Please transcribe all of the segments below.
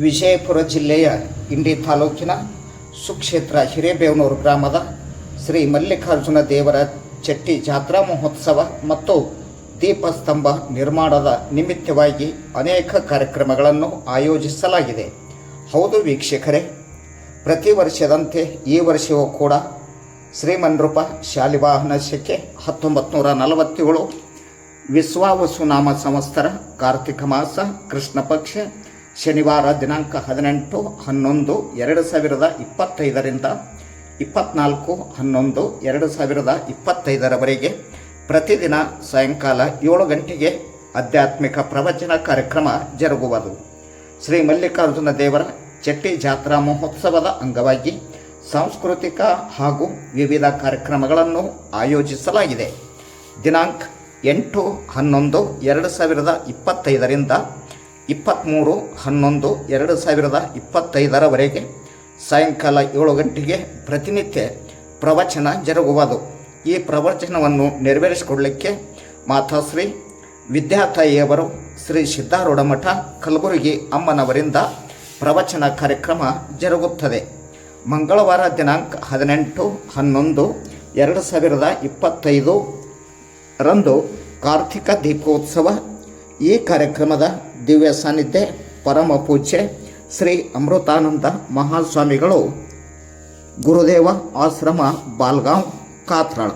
ವಿಜಯಪುರ ಜಿಲ್ಲೆಯ ಇಂಡಿ ತಾಲೂಕಿನ ಸುಕ್ಷೇತ್ರ ಹಿರೇಬೇವನೂರು ಗ್ರಾಮದ ಶ್ರೀ ಮಲ್ಲಿಕಾರ್ಜುನ ದೇವರ ಚಟ್ಟಿ ಜಾತ್ರಾ ಮಹೋತ್ಸವ ಮತ್ತು ದೀಪಸ್ತಂಭ ನಿರ್ಮಾಣದ ನಿಮಿತ್ತವಾಗಿ ಅನೇಕ ಕಾರ್ಯಕ್ರಮಗಳನ್ನು ಆಯೋಜಿಸಲಾಗಿದೆ. ಹೌದು ವೀಕ್ಷಕರೇ, ಪ್ರತಿ ವರ್ಷದಂತೆ ಈ ವರ್ಷವೂ ಕೂಡ ಶ್ರೀಮನ್ರೂಪ ಶಾಲಿವಾಹನ ಶಕೆ ಹತ್ತೊಂಬತ್ತು ನೂರ ನಲವತ್ತೇಳು ವಿಶ್ವಾವಸುನಾಮ ಸಂವತ್ಸರ ಕಾರ್ತಿಕ ಮಾಸ ಕೃಷ್ಣ ಪಕ್ಷ ಶನಿವಾರ ದಿನಾಂಕ ಹದಿನೆಂಟು, ಹನ್ನೊಂದು, ಎರಡು ಸಾವಿರದ ಇಪ್ಪತ್ತೈದರಿಂದ ಇಪ್ಪತ್ನಾಲ್ಕು, ಹನ್ನೊಂದು, ಎರಡು ಸಾವಿರದ ಇಪ್ಪತ್ತೈದರವರೆಗೆ ಪ್ರತಿದಿನ ಸಾಯಂಕಾಲ ಏಳು ಗಂಟೆಗೆ ಆಧ್ಯಾತ್ಮಿಕ ಪ್ರವಚನ ಕಾರ್ಯಕ್ರಮ ಜರುಗುವುದು. ಶ್ರೀ ಮಲ್ಲಿಕಾರ್ಜುನ ದೇವರ ಚಟ್ಟಿ ಜಾತ್ರಾ ಮಹೋತ್ಸವದ ಅಂಗವಾಗಿ ಸಾಂಸ್ಕೃತಿಕ ಹಾಗೂ ವಿವಿಧ ಕಾರ್ಯಕ್ರಮಗಳನ್ನು ಆಯೋಜಿಸಲಾಗಿದೆ. ದಿನಾಂಕ ಎಂಟು, ಹನ್ನೊಂದು, ಎರಡು ಸಾವಿರದ ಇಪ್ಪತ್ತೈದರಿಂದ ಇಪ್ಪತ್ತ್ಮೂರು ಹನ್ನೊಂದು, ಎರಡು ಸಾವಿರದ ಇಪ್ಪತ್ತೈದರವರೆಗೆ ಸಾಯಂಕಾಲ ಏಳು ಗಂಟೆಗೆ ಪ್ರತಿನಿತ್ಯ ಪ್ರವಚನ ಜರುಗುವುದು. ಈ ಪ್ರವಚನವನ್ನು ನೆರವೇರಿಸಿಕೊಡಲಿಕ್ಕೆ ಮಾತಾಶ್ರೀ ವಿದ್ಯಾತಾಯಿಯವರು ಶ್ರೀ ಸಿದ್ಧಾರೂಢ ಮಠ ಕಲಬುರಗಿ ಅಮ್ಮನವರಿಂದ ಪ್ರವಚನ ಕಾರ್ಯಕ್ರಮ ಜರುಗುತ್ತದೆ. ಮಂಗಳವಾರ ದಿನಾಂಕ ಹದಿನೆಂಟು, ಹನ್ನೊಂದು, ಎರಡು ಸಾವಿರದ ಇಪ್ಪತ್ತೈದು ರಂದು ಕಾರ್ತಿಕ ದೀಪೋತ್ಸವ ಈ ಕಾರ್ಯಕ್ರಮದ ದಿವ್ಯ ಸಾನ್ನಿಧ್ಯ, ಪರಮ ಪೂಜ್ಯ ಶ್ರೀ ಅಮೃತಾನಂದ ಮಹಾಸ್ವಾಮಿಗಳು, ಗುರುದೇವ ಆಶ್ರಮ, ಬಾಲ್ಗಾಂವ್, ಕಾತ್ರಾಳ.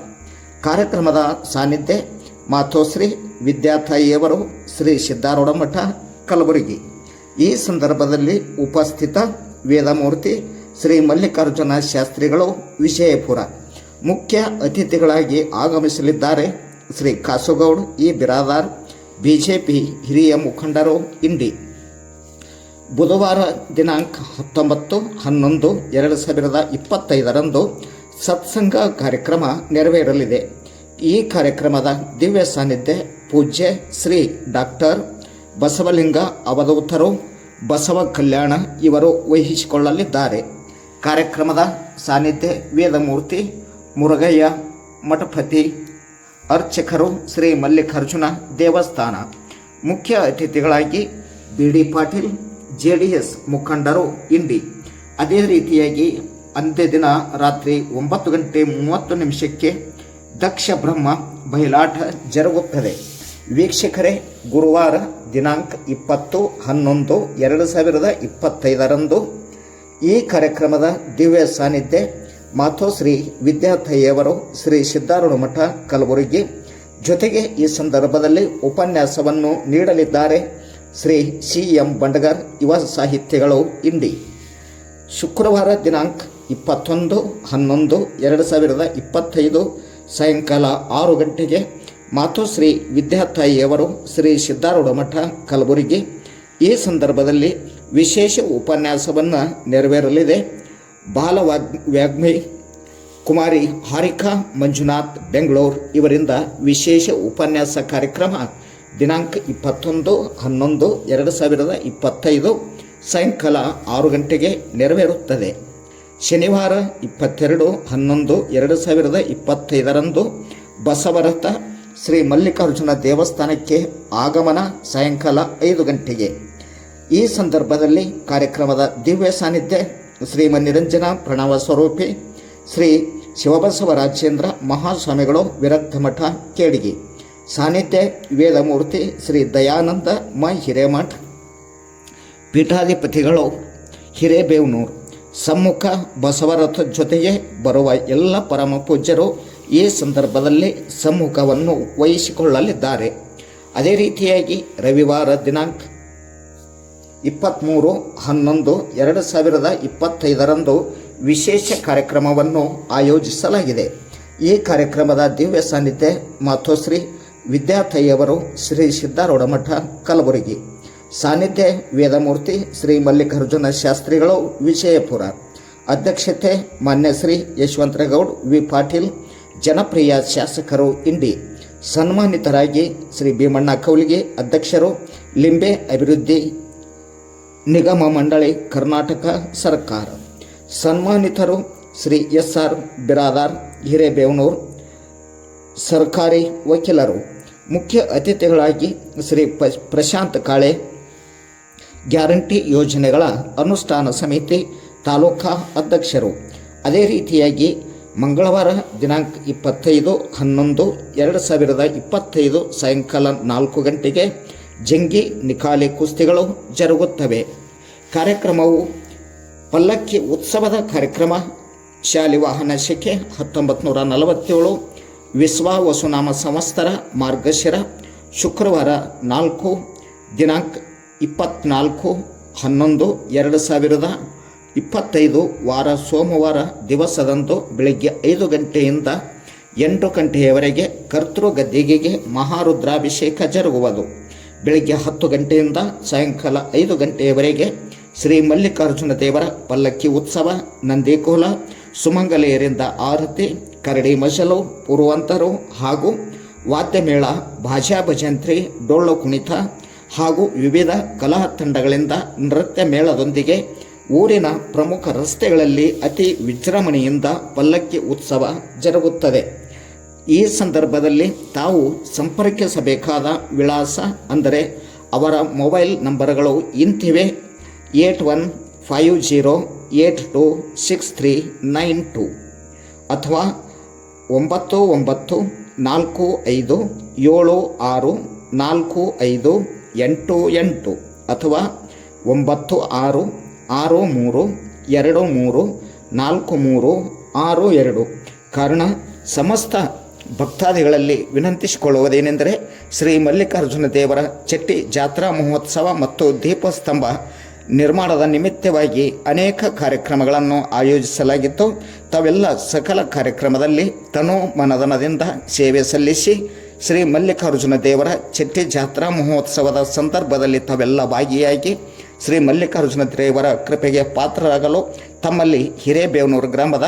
ಕಾರ್ಯಕ್ರಮದ ಸಾನ್ನಿಧ್ಯ ಮಾತೋಶ್ರೀ ವಿದ್ಯಾತಾಯಿಯವರು ಶ್ರೀ ಸಿದ್ಧಾರೂಢ ಮಠ ಕಲಬುರಗಿ. ಈ ಸಂದರ್ಭದಲ್ಲಿ ಉಪಸ್ಥಿತ ವೇದಮೂರ್ತಿ ಶ್ರೀ ಮಲ್ಲಿಕಾರ್ಜುನ ಶಾಸ್ತ್ರಿಗಳು ವಿಜಯಪುರ ಮುಖ್ಯ ಅತಿಥಿಗಳಾಗಿ ಆಗಮಿಸಲಿದ್ದಾರೆ ಶ್ರೀ ಕಾಸುಗೌಡ್, ಈ ಬಿರಾದಾರ್ ಬಿಜೆಪಿ ಹಿರಿಯ ಮುಖಂಡರು ಇಂಡಿ. ಬುಧವಾರ ದಿನಾಂಕ ಹತ್ತೊಂಬತ್ತು, ಹನ್ನೊಂದು, ಎರಡು ಸಾವಿರದ ಇಪ್ಪತ್ತೈದರಂದು ಸತ್ಸಂಗ ಕಾರ್ಯಕ್ರಮ ನೆರವೇರಲಿದೆ. ಈ ಕಾರ್ಯಕ್ರಮದ ದಿವ್ಯ ಸಾನ್ನಿಧ್ಯ ಪೂಜ್ಯ ಶ್ರೀ ಡಾಕ್ಟರ್ ಬಸವಲಿಂಗ ಅವಧೂತರು, ಬಸವ ಕಲ್ಯಾಣ ಇವರು ವಹಿಸಿಕೊಳ್ಳಲಿದ್ದಾರೆ. ಕಾರ್ಯಕ್ರಮದ ಸಾನ್ನಿಧ್ಯ ವೇದಮೂರ್ತಿ ಮುರುಗಯ್ಯ, ಮಠಪತಿ ಅರ್ಚಕರು ಶ್ರೀ ಮಲ್ಲಿಕಾರ್ಜುನ ದೇವಸ್ಥಾನ. ಮುಖ್ಯ ಅತಿಥಿಗಳಾಗಿ B D Patil J D S ಮುಖಂಡರು, ಇಂಡಿ. ಅದೇ ರೀತಿಯಾಗಿ ಅಂದೇ ದಿನ ರಾತ್ರಿ ಒಂಬತ್ತು ಗಂಟೆ ಮೂವತ್ತು ನಿಮಿಷಕ್ಕೆ ದಕ್ಷ ಬ್ರಹ್ಮ ಬಯಲಾಟ ಜರುಗುತ್ತದೆ. ವೀಕ್ಷಕರೇ, ಗುರುವಾರ ದಿನಾಂಕ ಇಪ್ಪತ್ತು ಹನ್ನೊಂದು ಎರಡು ಸಾವಿರದ ಇಪ್ಪತ್ತೈದರಂದು ಈ ಕಾರ್ಯಕ್ರಮದ ದಿವ್ಯ ಸಾನ್ನಿಧ್ಯ ಮಾತೋಶ್ರೀ ವಿದ್ಯಾಥಯ್ಯವರು ಶ್ರೀ ಸಿದ್ಧಾರೂಢ ಮಠ ಕಲಬುರಗಿ ಜೊತೆಗೆ ಈ ಸಂದರ್ಭದಲ್ಲಿ ಉಪನ್ಯಾಸವನ್ನು ನೀಡಲಿದ್ದಾರೆ ಶ್ರೀ ಸಿ ಎಂ ಬಂಡಗರ್ ಯುವ ಸಾಹಿತ್ಯಗಳು ಇಂಡಿ ಶುಕ್ರವಾರ ದಿನಾಂಕ ಇಪ್ಪತ್ತೊಂದು, ಹನ್ನೊಂದು, ಎರಡು ಸಾವಿರದ ಇಪ್ಪತ್ತೈದು ಸಾಯಂಕಾಲ ಆರು ಗಂಟೆಗೆ ಮಾತೋಶ್ರೀ ವಿದ್ಯಾತಾಯಿಯವರು ಶ್ರೀ ಸಿದ್ಧಾರೂಢ ಮಠ ಕಲಬುರಗಿ ಈ ಸಂದರ್ಭದಲ್ಲಿ ವಿಶೇಷ ಉಪನ್ಯಾಸವನ್ನು ನೆರವೇರಲಿದೆ. ಬಾಲವಾಗ್ ವ್ಯಾಗ್ಮಿ ಕುಮಾರಿ ಹಾರಿಕಾ, ಮಂಜುನಾಥ್, ಬೆಂಗಳೂರು ಇವರಿಂದ ವಿಶೇಷ ಉಪನ್ಯಾಸ ಕಾರ್ಯಕ್ರಮ. ದಿನಾಂಕ ಇಪ್ಪತ್ತೊಂದು, ಹನ್ನೊಂದು, ಎರಡು ಸಾವಿರದ ಇಪ್ಪತ್ತೈದು. ಸಾಯಂಕಾಲ ಆರು ಗಂಟೆಗೆ ನೆರವೇರುತ್ತದೆ. ಶನಿವಾರ ಇಪ್ಪತ್ತೆರಡು, ಹನ್ನೊಂದು, ಎರಡು ಸಾವಿರದ ಇಪ್ಪತ್ತೈದರಂದು ಬಸವರಥ ಶ್ರೀ ಮಲ್ಲಿಕಾರ್ಜುನ ದೇವಸ್ಥಾನಕ್ಕೆ ಆಗಮನ ಸಾಯಂಕಾಲ ಐದು ಗಂಟೆಗೆ. ಈ ಸಂದರ್ಭದಲ್ಲಿ ಕಾರ್ಯಕ್ರಮದ ದಿವ್ಯ ಸಾನ್ನಿಧ್ಯ ಶ್ರೀಮನ್ನಿರಂಜನ ಪ್ರಣವ ಸ್ವರೂಪಿ ಶ್ರೀ ಶಿವಬಸವರಾಜೇಂದ್ರ ಮಹಾಸ್ವಾಮಿಗಳು ವಿರಕ್ತಮಠ ಕೇಡಿಗಿ. ಸಾನ್ನಿಧ್ಯ ವೇದಮೂರ್ತಿ ಶ್ರೀ ದಯಾನಂದ ಮ ಹಿರೇಮಠ. ಪೀಠಾಧಿಪತಿಗಳು ಹಿರೇಬೇವನೂರು. ಸಮ್ಮುಖ ಬಸವರಥ ಜೊತೆಗೆ ಬರುವ ಎಲ್ಲ ಪರಮ ಪೂಜ್ಯರು ಈ ಸಂದರ್ಭದಲ್ಲಿ ಸಮ್ಮುಖವನ್ನು ವಹಿಸಿಕೊಳ್ಳಲಿದ್ದಾರೆ. ಅದೇ ರೀತಿಯಾಗಿ ರವಿವಾರ ದಿನಾಂಕ ಇಪ್ಪತ್ತ್ಮೂರು ಹನ್ನೊಂದು, ಎರಡು ಸಾವಿರದ ಇಪ್ಪತ್ತೈದರಂದು ವಿಶೇಷ ಕಾರ್ಯಕ್ರಮವನ್ನು ಆಯೋಜಿಸಲಾಗಿದೆ. ಈ ಕಾರ್ಯಕ್ರಮದ ದಿವ್ಯ ಸಾನ್ನಿಧ್ಯ ಮಾತೋಶ್ರೀ ವಿದ್ಯಾರ್ಥಿಯವರು ಶ್ರೀ ಸಿದ್ದಾರೂಢಮಠ ಕಲಬುರಗಿ. ಸಾನ್ನಿಧ್ಯ ವೇದಮೂರ್ತಿ ಶ್ರೀ ಮಲ್ಲಿಕಾರ್ಜುನ ಶಾಸ್ತ್ರಿಗಳು ವಿಜಯಪುರ. ಅಧ್ಯಕ್ಷತೆ ಮಾನ್ಯ ಶ್ರೀ ಯಶವಂತರಗೌಡ್ ವಿ. ಪಾಟೀಲ್, ಜನಪ್ರಿಯ ಶಾಸಕರು ಇಂಡಿ. ಸನ್ಮಾನಿತರಾಗಿ ಶ್ರೀ ಭೀಮಣ್ಣ ಕೌಲಿಗೆ, ಅಧ್ಯಕ್ಷರು, ಲಿಂಬೆ ಅಭಿವೃದ್ಧಿ ನಿಗಮ ಮಂಡಳಿ ಕರ್ನಾಟಕ ಸರ್ಕಾರ. ಸನ್ಮಾನಿತರು ಶ್ರೀ ಎಸ್ ಆರ್ ಬಿರಾದಾರ್, ಹಿರೇಬೇವನೂರು ಸರ್ಕಾರಿ ವಕೀಲರು, ಮುಖ್ಯ ಅತಿಥಿಗಳಾಗಿ ಶ್ರೀ ಪ, ಪ್ರಶಾಂತ್ ಕಾಳೆ, ಗ್ಯಾರಂಟಿ ಯೋಜನೆಗಳ ಅನುಷ್ಠಾನ ಸಮಿತಿ ತಾಲೂಕಾ ಅಧ್ಯಕ್ಷರು. ಅದೇ ರೀತಿಯಾಗಿ ಮಂಗಳವಾರ ದಿನಾಂಕ ಇಪ್ಪತ್ತೈದು ಹನ್ನೊಂದು, ಎರಡು ಸಾವಿರದ ಇಪ್ಪತ್ತೈದು ಸಾಯಂಕಾಲ ನಾಲ್ಕು ಗಂಟೆಗೆ ಜಂಗಿ, ನಿಖಾಲಿ ಕುಸ್ತಿಗಳು ಜರುಗುತ್ತವೆ. ಕಾರ್ಯಕ್ರಮವು ಪಲ್ಲಕ್ಕಿ ಉತ್ಸವದ ಕಾರ್ಯಕ್ರಮ. ಶಾಲಿ ವಾಹನ ಶಕೆ ಹತ್ತೊಂಬತ್ತು ನೂರ ನಲವತ್ತೇಳು ವಿಶ್ವ ವಸುನಾಮ ಸಂವತ್ಸರ ಮಾರ್ಗಶಿರ ಶುಕ್ರವಾರ ನಾಲ್ಕು, ದಿನಾಂಕ ಇಪ್ಪತ್ನಾಲ್ಕು, ಹನ್ನೊಂದು, ಎರಡು ಸಾವಿರದ ಇಪ್ಪತ್ತೈದು ವಾರ ಸೋಮವಾರ ದಿವಸದಂದು ಬೆಳಗ್ಗೆ ಐದು ಗಂಟೆಯಿಂದ ಎಂಟು ಗಂಟೆಯವರೆಗೆ ಕರ್ತೃ ಗದ್ದಿಗೆಗೆ ಮಹಾರುದ್ರಾಭಿಷೇಕ ಜರುಗುವುದು. ಬೆಳಗ್ಗೆ ಹತ್ತು ಗಂಟೆಯಿಂದ ಸಾಯಂಕಾಲ ಐದು ಗಂಟೆಯವರೆಗೆ ಶ್ರೀ ಮಲ್ಲಿಕಾರ್ಜುನ ದೇವರ ಪಲ್ಲಕ್ಕಿ ಉತ್ಸವ, ನಂದಿಕೋಲ ಸುಮಂಗಲೆಯರಿಂದ ಆರತಿ, ಕರಡಿ ಮಸಲು ಪೂರ್ವಂತರು ಹಾಗೂ ವಾದ್ಯಮೇಳ, ಭಾಷಾ ಭಜಂತ್ರಿ, ಡೊಳ್ಳು ಕುಣಿತ ಹಾಗೂ ವಿವಿಧ ಕಲಾ ತಂಡಗಳಿಂದ ನೃತ್ಯ ಮೇಳದೊಂದಿಗೆ ಊರಿನ ಪ್ರಮುಖ ರಸ್ತೆಗಳಲ್ಲಿ ಅತಿ ವಿಜೃಂಭಣೆಯಿಂದ ಪಲ್ಲಕ್ಕಿ ಉತ್ಸವ ಜರುಗುತ್ತದೆ. ಈ ಸಂದರ್ಭದಲ್ಲಿ ತಾವು ಸಂಪರ್ಕಿಸಬೇಕಾದ ವಿಳಾಸ ಅಂದರೆ ಅವರ ಮೊಬೈಲ್ ನಂಬರ್ಗಳು ಇಂತಿವೆ. Eight one five zero eight two six three nine two ಅಥವಾ ಒಂಬತ್ತು ಒಂಬತ್ತು ನಾಲ್ಕು ಐದು ಏಳು ಆರು ನಾಲ್ಕು ಐದು ಎಂಟು ಎಂಟು ಅಥವಾ ಒಂಬತ್ತು ಆರು ಆರು ಮೂರು ಎರಡು ಮೂರು ನಾಲ್ಕು ಮೂರು ಆರು ಎರಡು. ಕಾರಣ, ಸಮಸ್ತ ಭಕ್ತಾದಿಗಳಲ್ಲಿ ವಿನಂತಿಸಿಕೊಳ್ಳುವುದೇನೆಂದರೆ ಶ್ರೀ ಮಲ್ಲಿಕಾರ್ಜುನ ದೇವರ ಚೆಟ್ಟಿ ಜಾತ್ರಾ ಮಹೋತ್ಸವ ಮತ್ತು ದೀಪಸ್ತಂಭ ನಿರ್ಮಾಣದ ನಿಮಿತ್ತವಾಗಿ ಅನೇಕ ಕಾರ್ಯಕ್ರಮಗಳನ್ನು ಆಯೋಜಿಸಲಾಗಿತ್ತು. ತಾವೆಲ್ಲ ಸಕಲ ಕಾರ್ಯಕ್ರಮದಲ್ಲಿ ತನು ಮನದನದಿಂದ ಸೇವೆ ಸಲ್ಲಿಸಿ ಶ್ರೀ ಮಲ್ಲಿಕಾರ್ಜುನ ದೇವರ ಚೆಟ್ಟಿ ಜಾತ್ರಾ ಮಹೋತ್ಸವದ ಸಂದರ್ಭದಲ್ಲಿ ತಾವೆಲ್ಲ ಭಾಗಿಯಾಗಿ ಶ್ರೀ ಮಲ್ಲಿಕಾರ್ಜುನ ದೇವರ ಕೃಪೆಗೆ ಪಾತ್ರರಾಗಲು ತಮ್ಮಲ್ಲಿ ಹಿರೇಬೇವನೂರು ಗ್ರಾಮದ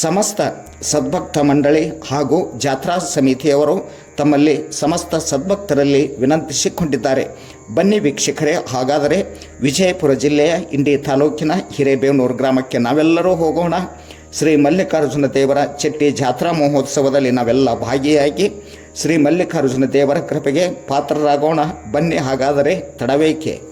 ಸಮಸ್ತ ಸದ್ಭಕ್ತ ಮಂಡಳಿ ಹಾಗೂ ಜಾತ್ರಾ ಸಮಿತಿಯವರು ತಮ್ಮಲ್ಲಿ ಸಮಸ್ತ ಸದ್ಭಕ್ತರಲ್ಲಿ ವಿನಂತಿಸಿಕೊಂಡಿದ್ದಾರೆ. ಬನ್ನಿ ವೀಕ್ಷಕರೇ, ಹಾಗಾದರೆ ವಿಜಯಪುರ ಜಿಲ್ಲೆಯ ಇಂಡಿ ತಾಲೂಕಿನ ಹಿರೇಬೇವನೂರು ಗ್ರಾಮಕ್ಕೆ ನಾವೆಲ್ಲರೂ ಹೋಗೋಣ. ಶ್ರೀ ಮಲ್ಲಿಕಾರ್ಜುನ ದೇವರ ಚೆಟ್ಟಿ ಜಾತ್ರಾ ಮಹೋತ್ಸವದಲ್ಲಿ ನಾವೆಲ್ಲ ಭಾಗಿಯಾಗಿ ಶ್ರೀ ಮಲ್ಲಿಕಾರ್ಜುನ ದೇವರ ಕೃಪೆಗೆ ಪಾತ್ರರಾಗೋಣ. ಬನ್ನಿ ಹಾಗಾದರೆ ತಡವೇಕೆ.